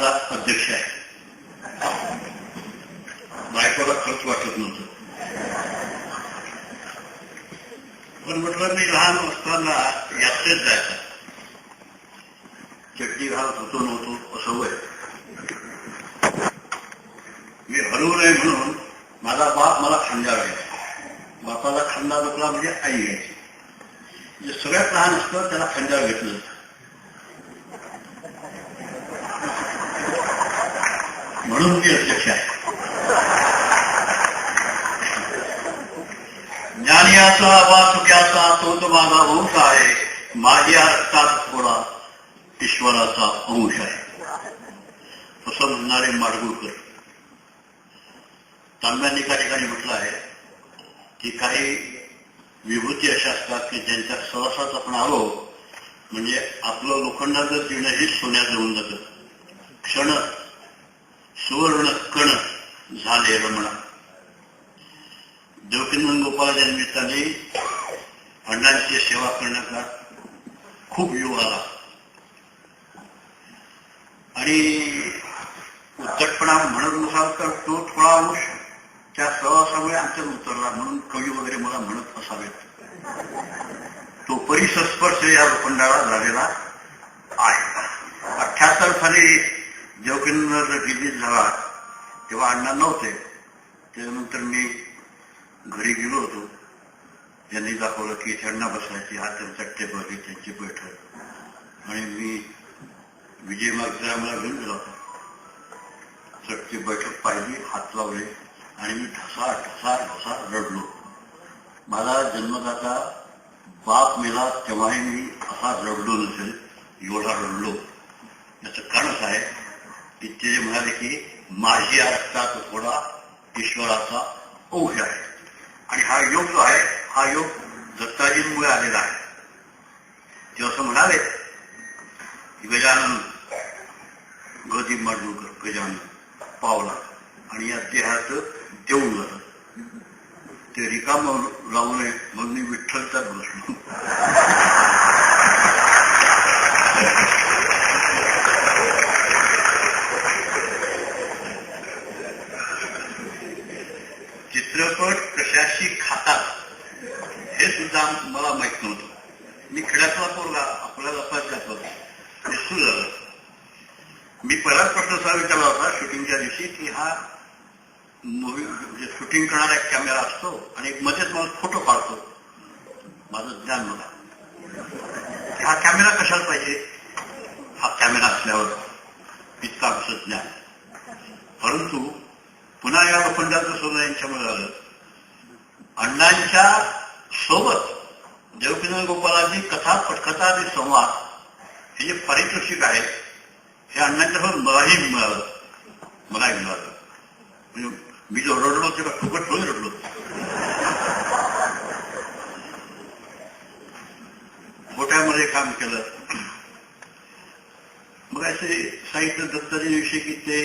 मंडळाला अध्यक्ष आहे बायकोला खर्च वाटत नव्हतं पण म्हटलं मी लहान असताना यात्रेत जायचा चटणी घालत होतो नव्हतो असं वय मी हरवू नये म्हणून माझा बाप मला खांद्यावर घ्यायचा बापाला खांदा दुखला म्हणजे आई घ्यायची जे सगळ्यात लहान असतं त्याला खांद्यावर घेतलं जातं. म्हणून मी अध्यक्ष आहे ज्ञानियाचा तो तो माझा अंश आहे. माझ्या अर्थात थोडा ईश्वराचा अंश आहे. असं म्हणणारे माडगुळकर. तांब्यांनी एका ठिकाणी म्हटलं आहे की काही विभूती अशा असतात की ज्यांच्या सहसाच आपण आलो म्हणजे आपलं लोखंडाचं तिणही सोन्यात जाऊन जातं. क्षण सुवर्ण कण झाले रमणा. देवकिंदन गोपाळाच्या निमित्ताने अण्णांची सेवा करण्याचा खूप योग आला. आणि उद्धटपणा म्हणत नसाल तर तो थोडा अंश त्या प्रवासामुळे आमच्यात उतरला. म्हणून कवी वगैरे मला म्हणत असावेत. तो परिसस्पर्श या लोखंडाला झालेला आहे. अठ्याहत्तर साली देवकिंदर रिलीज झाला तेव्हा अण्णा नव्हते. त्यानंतर मी घरी गेलो होतो. त्यांनी दाखवलं की अण्णा बसायची हा त्यांचा टेबल आहे त्यांची बैठक. आणि मी विजय मागचा मला घेऊन गेला होता. चटची बैठक पाहिली हात लावले आणि मी ठसा ठसा ठसा रडलो. मला जन्मदाता बाप मेला तेव्हाही मी असा रडलो नसेल एवढा रडलो. याचं कारणच आहे इतके म्हणाले की माझी आस्था तो थोडा ईश्वराचा अंश आहे. आणि हा योग जो आहे हा योग दत्ताजींमुळे आलेला आहे. ते असं म्हणाले गजानन गदी माडगुळकर गजानन पावला आणि या देहात देऊन झालं ते रिकाम लावू नये मग मी विठ्ठलचा बसलो चित्रपट कशाशी खातात हे सुद्धा मला माहीत नव्हतं. मी खेड्यातला पोरगा आपल्या लपात जातो झालं. मी पहिलाच प्रश्न असा विचारला होता शूटिंगच्या दिवशी की हा मूवी म्हणजे शूटिंग करणारा एक कॅमेरा असतो आणि एक मध्येच मला फोटो काढतो. माझं ज्ञान होता. हा कॅमेरा कशाला पाहिजे? हा कॅमेरा असल्यावर इतका असं ज्ञान. परंतु पुन्हा या लोखंडाचं सोनं यांच्यामुळे झालं. अण्णांच्या सोबत देवकिंद्र गोपालांनी कथा पटकथा आणि संवाद हे जे पारितोषिक आहे हे अण्णांच्या सोबत मलाही मिळालं. मलाही मिळालं. म्हणजे मी जो रडलो तेव्हा फुकट थोडी रडलो मोठ्यामध्ये काम केलं. मग असे साहित्य दत्ताजीविषयी की ते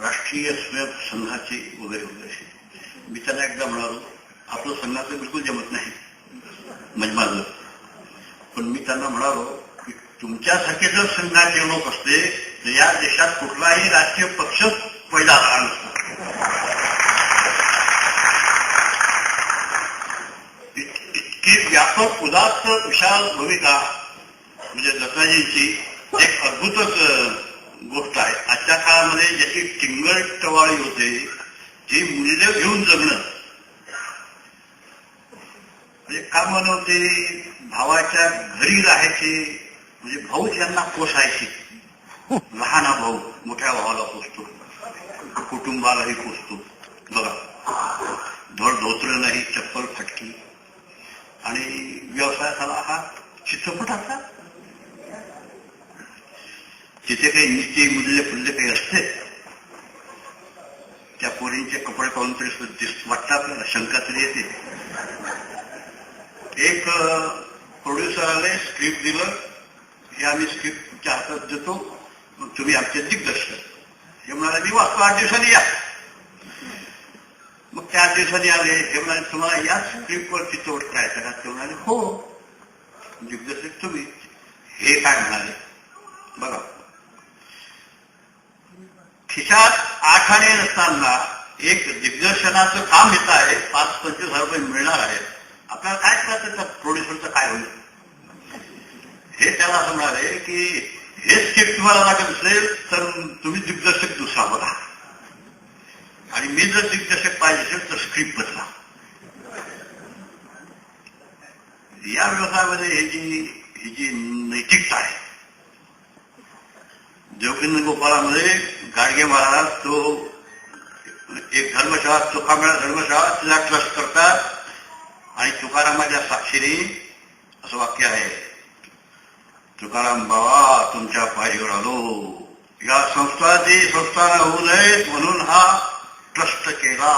राष्ट्रीय स्वयंसंघाचे वगैरे वगैरे बिचारा मी त्यांना एकदा म्हणालो आपलं संघाचं बिलकुल जमत नाही. म्हणजे माझं. पण मी त्यांना म्हणालो की तुमच्यासारखे जर संघाचे लोक असते तर या देशात कुठलाही राजकीय पक्ष पहिला राहणार नसतो. इतकी व्यापक उदात्त विशाल भूमिका म्हणजे दत्ताजींची एक अद्भुतच गोष्ट आहे. आजच्या काळामध्ये ज्याची टिंगल टवाळी होते ती मूल्य घेऊन जगणं. म्हणजे का म्हणवते भावाच्या घरी राहायचे म्हणजे भाऊ यांना पोसायचे. लहान हा भाऊ मोठ्या भावाला पोचतो कुटुंबालाही पोचतो बघा धड धोत्र नाही चप्पल फटकी. आणि व्यवसाय झाला हा चित्रपटाचा. तिथे काही नीती मूल्य फुल्य काही असते पोरींचे कपडे पाहून तरी वाटतात वाटतं आपल्याला शंका तरी येते. एक प्रोड्युसर आले स्क्रिप्ट दिलं. हे आम्ही स्क्रिप्टच्या हातात देतो. मग तुम्ही आमचे दिग्दर्शक. हे म्हणाले मी वाचतो आठ दिवसांनी या. मग त्या आठ दिवसांनी आले. हे म्हणाले तुम्हाला या स्क्रिप्टवर चित्रपट करायचा का? ते म्हणाले हो. दिग्दर्शक तुम्ही. हे काय म्हणाले? बघा. खिशात आठाणे नसताना एक दिग्दर्शनाचं काम येत आहे पाच पंचवीस हजार रुपये मिळणार आहेत. आपल्याला काय करायचं त्या प्रोड्युसरचं काय होईल? हे त्याला असं म्हणाले की हे स्क्रिप्ट तुम्हाला लागत असेल तर तुम्ही दिग्दर्शक दुसरा बघा. आणि मी जर दिग्दर्शक पाहिजे असेल तर स्क्रिप्ट बदला. या व्यवसायामध्ये हे जी ही जी नैतिकता आहे जोगिंद्र गोपाळामध्ये गाडगे महाराज तो एक धर्मशाळा चोखामेळा धर्मशाळा तिला ट्रस्ट करतात आणि तुकारामाच्या साक्षीने असं वाक्य आहे तुकाराम बाबा तुमच्या पाठीवर आलो। या संस्थाची संस्थान होऊ नये म्हणून हा, ट्रस्ट केला।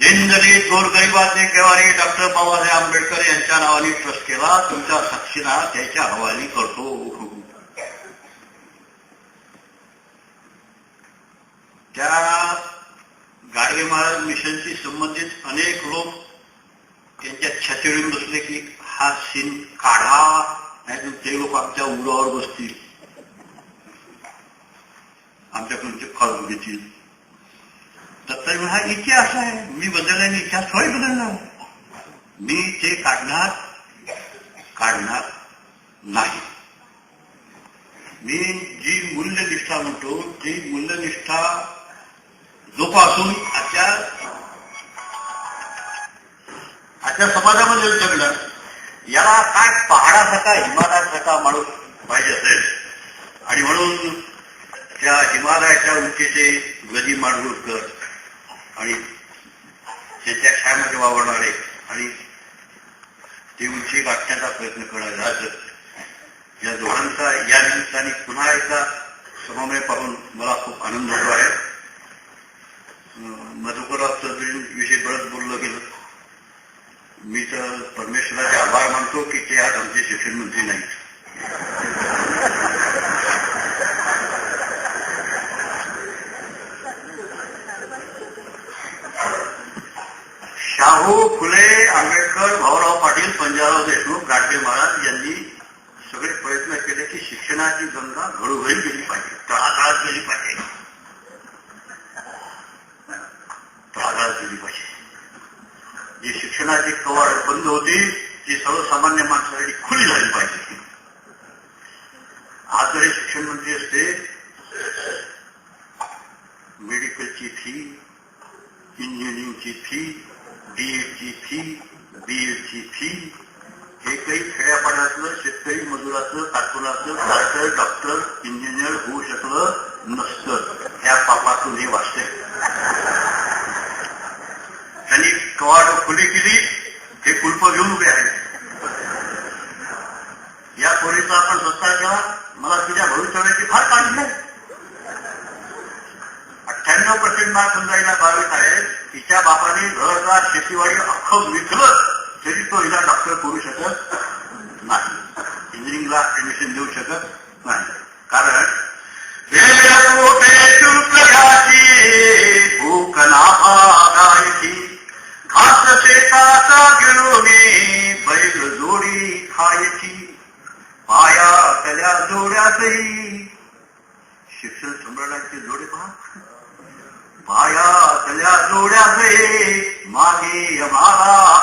दिनदलित गोरगरिबाचे केवारी डॉक्टर बाबासाहेब आंबेडकर यांच्या नावाने ट्रस्ट केला, तुमच्या साक्षीना त्याच्या हवाली करतो। त्या गाडगे महाराज मिशनशी संबंधित अनेक लोक त्यांच्या छातीवर बसले की हा सीन काढा नाही ते लोक आमच्या उरावर बसतील. आमच्याकडून ते फळ घेतील तत्व हा इतिहास आहे. मी बदलल्याने इतिहास थोडी बदलणार मी ते काढणार काढणार नाही. मी जी मूल्यनिष्ठा म्हणतो ती मूल्यनिष्ठा जोपासून अशा अशा समाजामध्ये जगलं याला काय पहाडासारखा हिमालयासारखा माणूस पाहिजे असेल? आणि म्हणून त्या हिमालयाच्या उंचीचे गदी माडगुळकर आणि त्याच्या छायामध्ये वावरणारे आणि ती उंची गाठण्याचा प्रयत्न करणारे या दोघांचा या निमित्ताने पुन्हा एकदा समन्वय पाहून मला खूप आनंद होतो आहे. मधुकरराव चौधरी विषयी बरंच बोललं गेलं. मी तर परमेश्वराचे आभार मानतो की ते आज आमचे शिक्षण मंत्री नाहीत. शाहू फुले आंबेडकर भाऊराव पाटील पंजाबराव देशमुख गाडगे महाराज यांनी सगळे प्रयत्न केले की शिक्षणाची गंगा घरोघरी गेली पाहिजे तळागाळात गेली पाहिजे. तळागाळात गेली पाहिजे. जी शिक्षणाची कवाड बंद होती ती सर्वसामान्य माणसासाठी खुली झाली पाहिजे. आज जरी शिक्षण मंत्री असते. मेडिकलची फी इंजिनिअरिंगची फी डीएडची फी बीएडची फी हे काही खेड्यापाड्यातलं शेतकरी मजुराचं कारकुनाचं डॉक्टर डॉक्टर इंजिनियर होऊ शकलं नसतं त्या पापातून हे वाचते त्यांनी कवाड खुली केली हे कुलप घेऊन उभे आहेत. या खोलीचा आपण सत्कार केला मला तुझ्या भविष्याची फार काळजी नाही. अठ्ठ्याण्णव पर्सेंट मार्क समजायला बावीस आहे. तिच्या बापाने घरदार शेतीवाडी अख्खं विकलं तरी तो हिला डॉक्टर करू शकत नाही. इंजिनिअरिंगला ऍडमिशन देऊ शकत नाही. कारण वेळ पोटे बैल जोडी खायची. पाया शिक्षण सम्राटांचे जोडे पहा. पाया मागे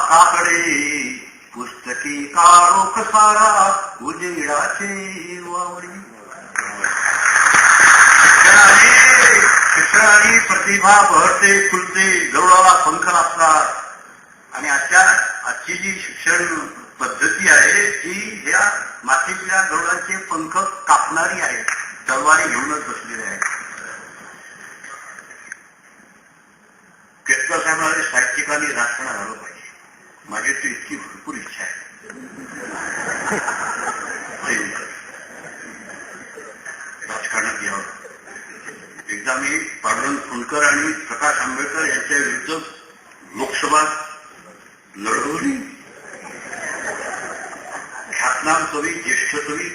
काकडे. पुस्तकी काळोख सारा उजेडाचे वावडी. शिक्षणाने प्रतिभा बहरते फुलते गौरवाला पंख लागतात आणि आजच्या आजची जी शिक्षण पद्धती आहे ती या मातीतल्या गरुडांचे पंख कापणारी आहे तलवारी घेऊनच बसलेली आहे. केतकर साहेबांना साहित्यिकांनी राजकारण झालं पाहिजे. माझी तर इतकी भरपूर इच्छा आहे. राजकारणात यावं. एकदा मी पांडुरंग फुलकर आणि प्रकाश आंबेडकर यांच्या विरुद्ध लोकसभा लढवली ख्यातनाम कवी ज्येष्ठ कवी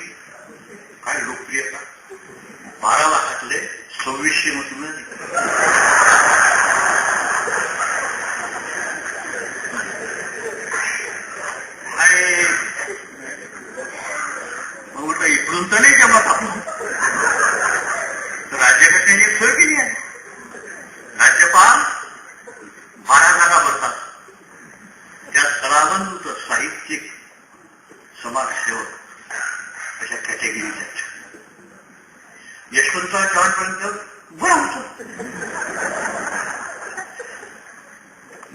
काय लोकप्रियता बारा लाखातले सव्वीसशे मत मिळाली आणि मग म्हटलं इकडून तर नाही जमत आपण तर राज्यकर्त्यांनी सोय यशवंतराव चव्हाणपर्यंत बरं होतं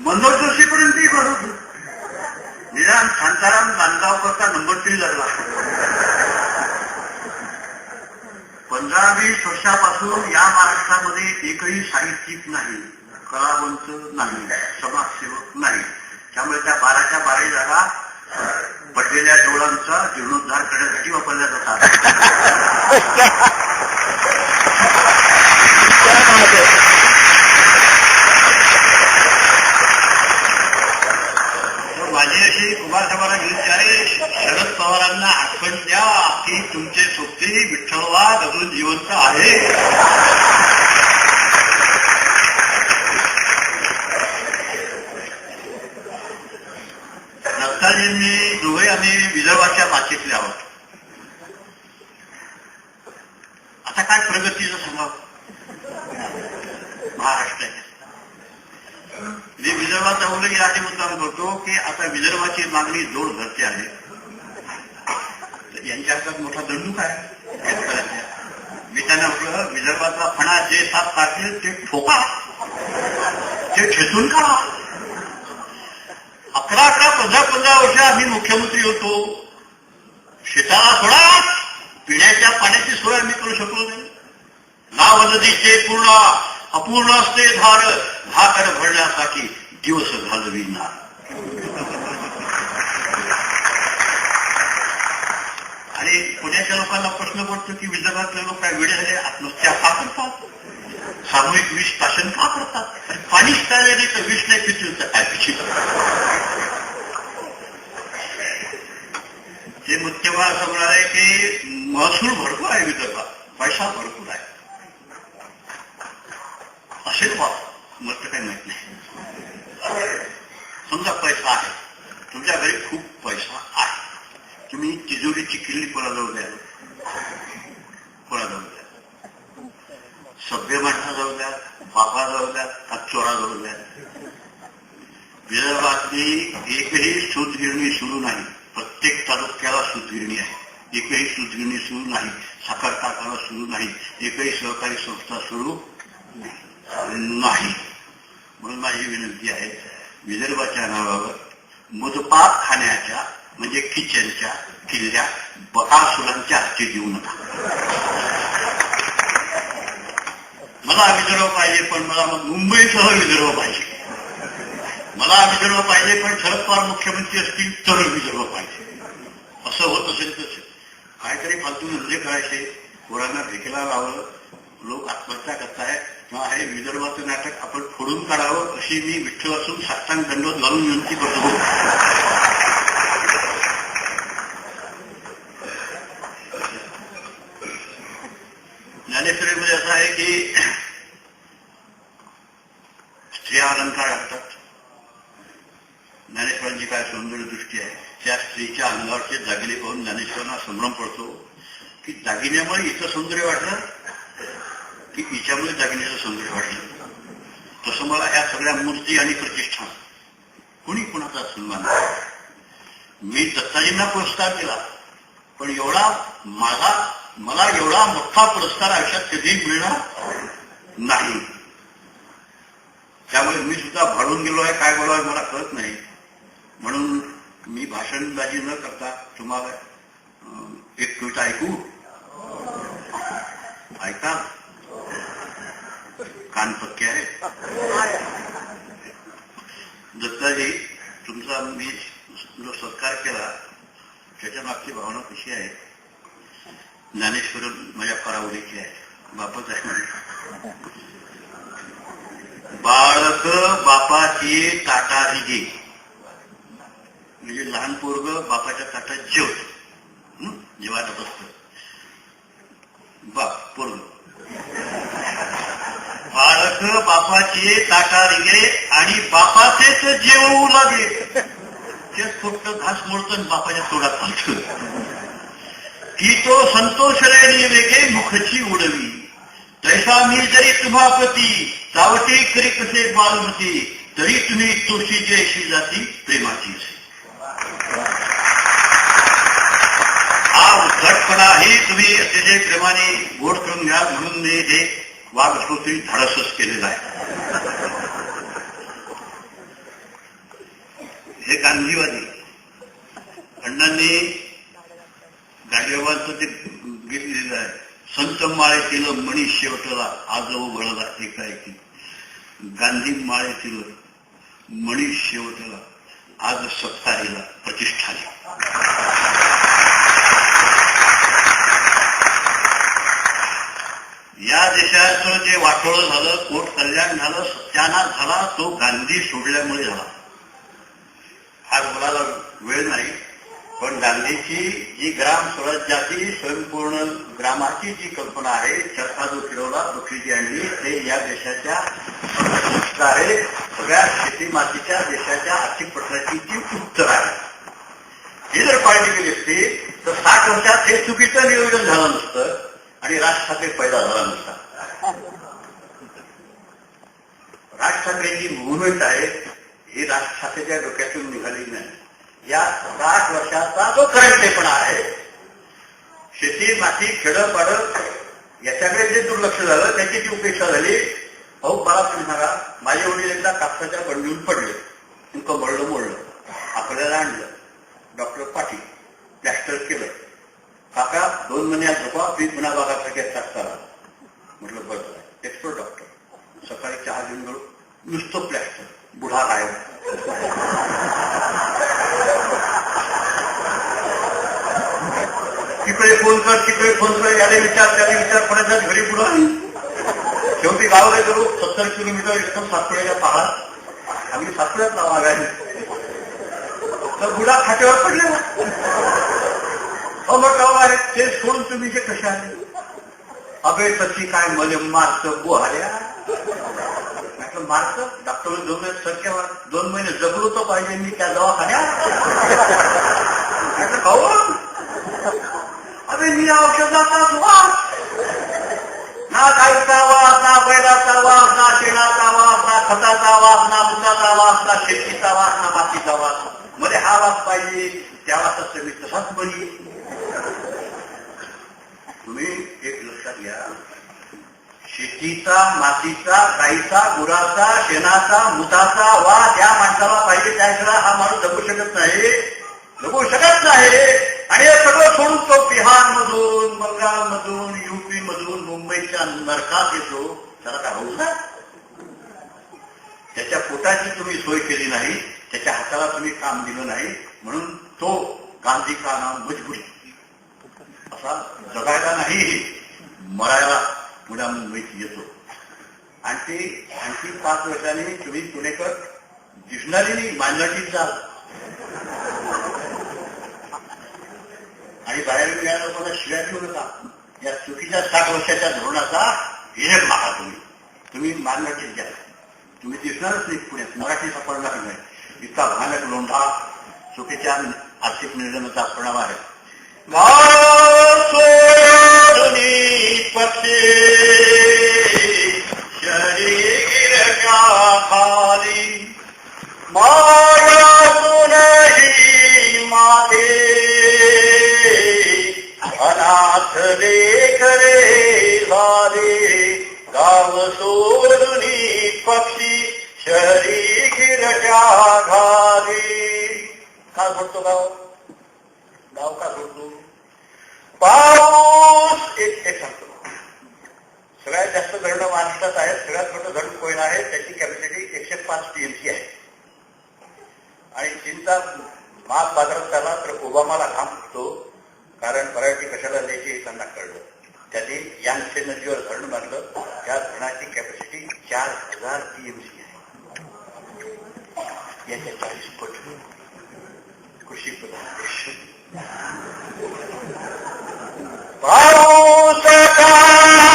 मनोज जोशीपर्यंतही बरं होतं. निदान शांताराम नांदगावकरचा नंबर तीन लागला. पंधरा वीस वर्षापासून या महाराष्ट्रामध्ये एकही साहित्यिक नाही कलावंत नाही समाजसेवक नाही. त्यामुळे त्या बाराच्या बारा जागा पडलेल्या डोळांचा जीर्णोद्धार करण्यासाठी वापरल्या जातात. अशी कुमार साहेबांना विनंती आहे शरद पवारांना आठवण द्या की तुमचे सोबती विठ्ठलवाद अजून जिवंत आहे. दत्ताजींनी दोघे आम्ही विदर्भाच्या मातीतले आहोत आता काय प्रगतीचं सांगावं महाराष्ट्राच्या मी विदर्भाचा उल्लेख मुद्दाम करतो की आता विदर्भाची मागणी जोड धरते आहे. यांच्या हातात मोठा दंडूक आहे. मी त्यांना म्हटलं विदर्भातला फणा जे सात टाकले ते ठोका. ते खेचून काढा. अकरा अकरा पंधरा पंधरा वर्ष आम्ही मुख्यमंत्री होतो. शेताला सोडा. पिण्याच्या पाण्याची सोय आम्ही करू शकलो नाही. नाव नदीचे पूर्ण अपूर्ण असते धार धाकड भरण्यासाठी दिवस घालविणार आणि पुण्याच्या लोकांना प्रश्न पडतो की विदर्भातले लोक काय वेळ झाले आत्महत्या का करतात? सामूहिक विष शासन का करतात? आणि पाणीच प्यायला नाही तर विष नाही पितील तर काय पिशील जे मुख्यमंत्री असं आहे की महसूल भरपूर आहे विदर्भात. पैसा भरपूर आहे. असेल बा मस्त काही माहीत नाही. समजा पैसा आहे. तुमच्या घरी खूप पैसा आहे. तुम्ही तिजोरीची किल्ली कोणाजवळ द्या. कोणाजवळ द्याल सभ्य माणसाजवळ द्या बापाजवळ द्या का चोराजवळ द्या. विदर्भातली एकही सूतगिरणी सुरू नाही. प्रत्येक तालुक्याला सूतगिरणी आहे. एकही सुजगिरणी सुरू नाही. साखर कारखाना सुरू नाही. एकही सहकारी संस्था सुरू नाही. म्हणून माझी विनंती आहे विदर्भाच्या नावावर मुदपाक खाण्याच्या म्हणजे किचनच्या किल्ल्या बकासुरांच्या हस्ते देऊ नका. मला विदर्भ पाहिजे पण मला मुंबईसह विदर्भ पाहिजे. मला विदर्भ पाहिजे पण शरद पवार मुख्यमंत्री असतील तर विदर्भ पाहिजे. असं होत असेल तसे काहीतरी फालतू धंदे करायचे पोरांना भेकेला लावलं लोक आत्महत्या करतायत. मग हे विदर्भाचं नाटक आपण फोडून काढावं अशी मी विठ्ठल असून साष्टांग दंडवत घालून विनंती करतो. ज्ञानेश्वरीमध्ये असं आहे की स्त्रिया अलंकार असतात. ज्ञानेश्वरांची काय सौंदर्य दृष्टी आहे? त्या स्त्रीच्या अंगावरचे दागिने पाहून ज्ञानेश्वरांना संभ्रम पडतो. की दागिन्यामुळे इथं सौंदर्य वाटलं की हिच्यामुळे दागिन्याचं सौंदर्य वाटलं तसं मला ह्या सगळ्या मूर्ती आणि प्रतिष्ठा कुणी कुणाचा सन्मान मी दत्ताजींना पुरस्कार दिला पण एवढा माझा मला एवढा मोठा पुरस्कार आयुष्यात कधीही मिळणार नाही. त्यामुळे मी सुद्धा भाडून गेलो आहे काय बोलावं मला कळत नाही. म्हणून मी भाषणबाजी न करता तुम्हाला एक ट्विट ऐकू? ऐका. कान पक्के आहे दत्ताजी तुमचा मी जो सत्कार केला त्याच्या मागची भावना कशी आहे? ज्ञानेश्वर माझ्या परावडीची आहे. बापच आहे माझे. बाळक बापाची ताटा घे म्हणजे लहान पोरग बापाच्या ताटात जेवत. जेवायला बसतं बाप पोरग बाळक बापाची ताटा रिंगे आणि बापाचेच जेवू लागे ते फक्त घास मोडतं बापाच्या तोडात घालतं की तो संतोष रेणी वेगे मुखची उडवी. तैसा मी जरी तुम्हा प्रती चावटी करी कसे बालमती तरी तुम्ही तुळशीची अशी जाती प्रेमाची आज घटपणा ही तुम्ही अतिशय प्रेमाने गोड करून घ्या म्हणून मी हे वाघ स्तोत्री धाडसच आहे. हे गांधीवादी. अण्णांनी गाडवेबांचं ते गीत लिहिलं आहे. संत माळे केलं मणी शेवटला आज वळला एकाएकी गांधी माळे केलं मणी शेवटला आज सत्तारीला प्रतिष्ठाली या देशाचं जे वाटोळं झालं कोट कल्याण झालं सत्यानाश झाला तो गांधी सोडल्यामुळे झाला. हा बोलायला वेळ नाही पण गांधीची जी ग्राम स्वराज्याची स्वयंपूर्ण ग्रामाची जी कल्पना आहे चरखा जो फिरवला पृथ्वीजी आणली ते या देशाच्या आहे. सगळ्या शेती मातीच्या देशाच्या आर्थिक प्रश्नाची जी उत्तर आहे. ही जर पाहिली गेली असती तर साठ वर्षात हे चुकीचं नियोजन झालं नसतं. आणि राज ठाकरे पैदा झाला नसता. राज ठाकरेंची मुवमेंट आहे ही राज ठाकरेच्या डोक्यातून निघाली नाही. या साठ वर्षाचा जो करंटेपणा आहे शेती माती खेडं पाडं याच्याकडे जे दुर्लक्ष झालं त्याची जी उपेक्षा झाली भाऊ मला तुम्ही सांगा माझे वडील एकदा कापसाच्या बंडून पडले. तुमकं मळलं मोडलं. आपल्याला आणलं. डॉक्टर पाटील प्लॅस्टर केलं. काका दोन महिन्यात झोपा मी पुन्हा बागासाठी टाकता म्हटलं बरं एक्सपर्ट डॉक्टर सकाळी चहा घेऊन गेलो. नुसतं प्लॅस्टर बुढा काय तिकडे फोन कर तिकडे फोन कर याला विचार त्याला विचार कोणाच्या घरी पुढं? शेवटी गावाला गेलो. सत्तर किलोमीटर एकदम सातपुड्याच्या पहाड. आम्ही सातपुड्यात लावाव्या तर बुडा खाटेवर पडले. हो मग अरे ते सोडून तुम्ही जे कशा आले? अबे तशी काय मले मारत बुहाऱ्या? म्हटलं मारत डॉक्टर दोन महिने संख्या दोन महिने जगलो तो पाहिजे मी त्या दवाखान्यात. अरे मी औषधाचा वास. ना गाईचा वास ना बैलाचा वास ना शेणाचा वास ना खताचा वास ना मुलाचा वास ना शेतीचा वास ना मातीचा वास. मध्ये हा वास पाहिजे त्या वासाचं मी तसाच बनी. तुम्ही एक लक्षात घ्या. शेतीचा मातीचा गाईचा गुराचा शेणाचा मुताचा वा या माणसाला पाहिजे त्या त्याशिवाय हा माणूस जगू शकत नाही. जगू शकत नाही. आणि हे सगळं सोडून तो बिहार मधून बंगाल मधून युपी मधून मुंबईच्या नरकात येतो. त्याला काय होऊ ना? त्याच्या पोटाची तुम्ही सोय केली नाही त्याच्या हाताला तुम्ही काम दिलं नाही म्हणून तो गांधी का नाम मजबुरी असा जगायला नाही. मरायला पुण्या मुंबईत येतो. आणि ते आणखी पाच वर्षांनी तुम्ही पुणेकर दिसणारी नाही मायनॉरिटीत जाल आणि बाहेर या मला शिव्या देऊ नका. या चुकीच्या साठ वर्षाच्या धोरणाचा विरोध मागा तुम्ही. तुम्ही मायनॉरिटीत द्या तुम्ही दिसणारच नाही पुण्यात. मराठी सापडणार नाही. इतका भयानक लोंढा चुकीच्या आर्थिक नियोजनाचा परिणाम आहे. गाव सोडून पक्षी शरीरच्या खाली मायातूनही माते अनाथ लेकरे झाले। गाव का सोडतो पाऊस! एक एक सांगतो. सगळ्यात जास्त धरणं महाराष्ट्रात आहेत सगळ्यात मोठं धरण कोयना आहे त्याची कॅपॅसिटी एकशे पाच टीएमसी आहे. आणि चीनचा माग बाजारात झाला तर ओबामाला घाम फुटतो कारण पराठी कशाला द्यायची हे त्यांना कळलं. त्यांनी यांगसे नदीवर धरण बांधलं त्या धरणाची कॅपॅसिटी चार हजार टीएमसी आहे. याच्या चाळीस पट. कृषी प्रधान देश. पाऊस कधी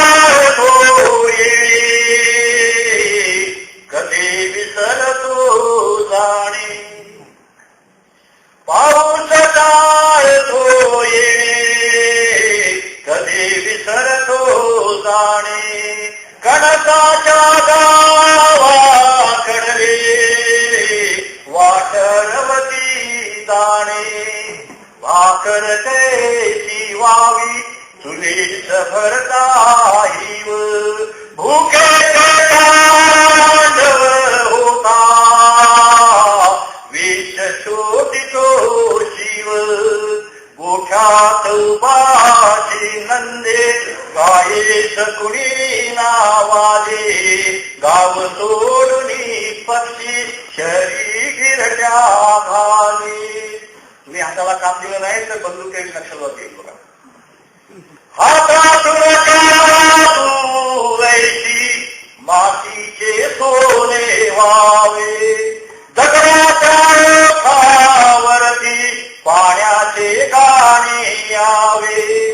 शरी गिरट्या घाली तुम्ही हाताला काम दिलं नाही तर बंदूक एक लक्षात येईल बघा. हातातून मातीचे सोने व्हावे. दगडावरती पाण्याचे गाणे यावे.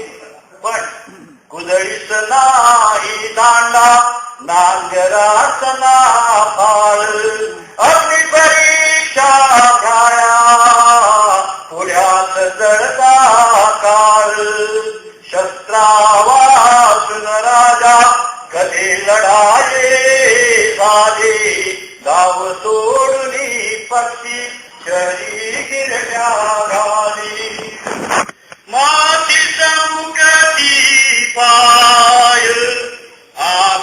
पण कुदळीच नाही दांडा नांगराच ना फाळ. अग्निपरी परीक्षा घ्याया पुढ्यात जळता काळ शस्त्रावासून राजा कधी लढाये साधे. गाव सोडून पक्षी शरी गिरल्या घाली माती चौकती पाय आ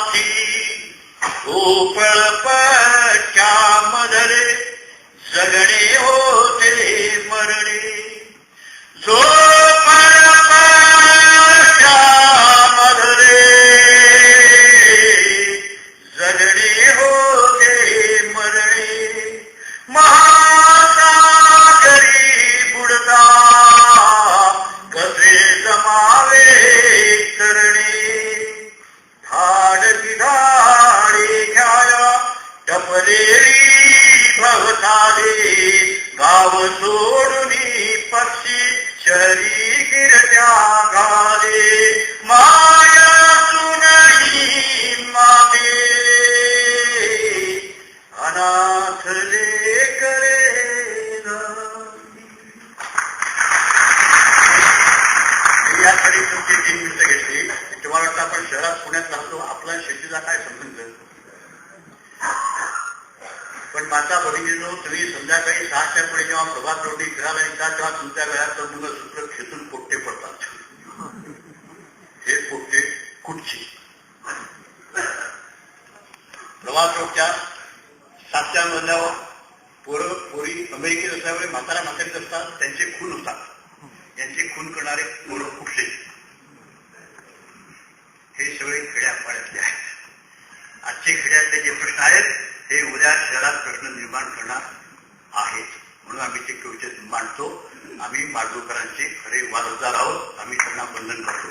जुळती नाथी पट्ट्या मधरे जगणे होते मरणे। जो पट्ट्या जेव्हा प्रभात रोटी फिरायला येतात तेव्हा तुमच्या घरात सूत्र खेचून पोट्टे पडतात. हे पोट्टे कुठचे प्रभात रोडच्या सातच्या मजल्यावर पोरं पोरी अमेरिकेत असल्यामुळे म्हातारा म्हातारीत असतात त्यांचे खून होतात. यांचे खून करणारे पोरं कुठले? हे सगळे खेड्यापाड्यातले आहेत. आजचे खेड्यातले जे प्रश्न आहेत हे उद्या शहरात प्रश्न निर्माण करणार आहेत. म्हणून आम्ही ते कविता मांडतो. आम्ही माडगुळकरांचे खरे वारसदार आहोत. आम्ही त्यांना बंधन करतो.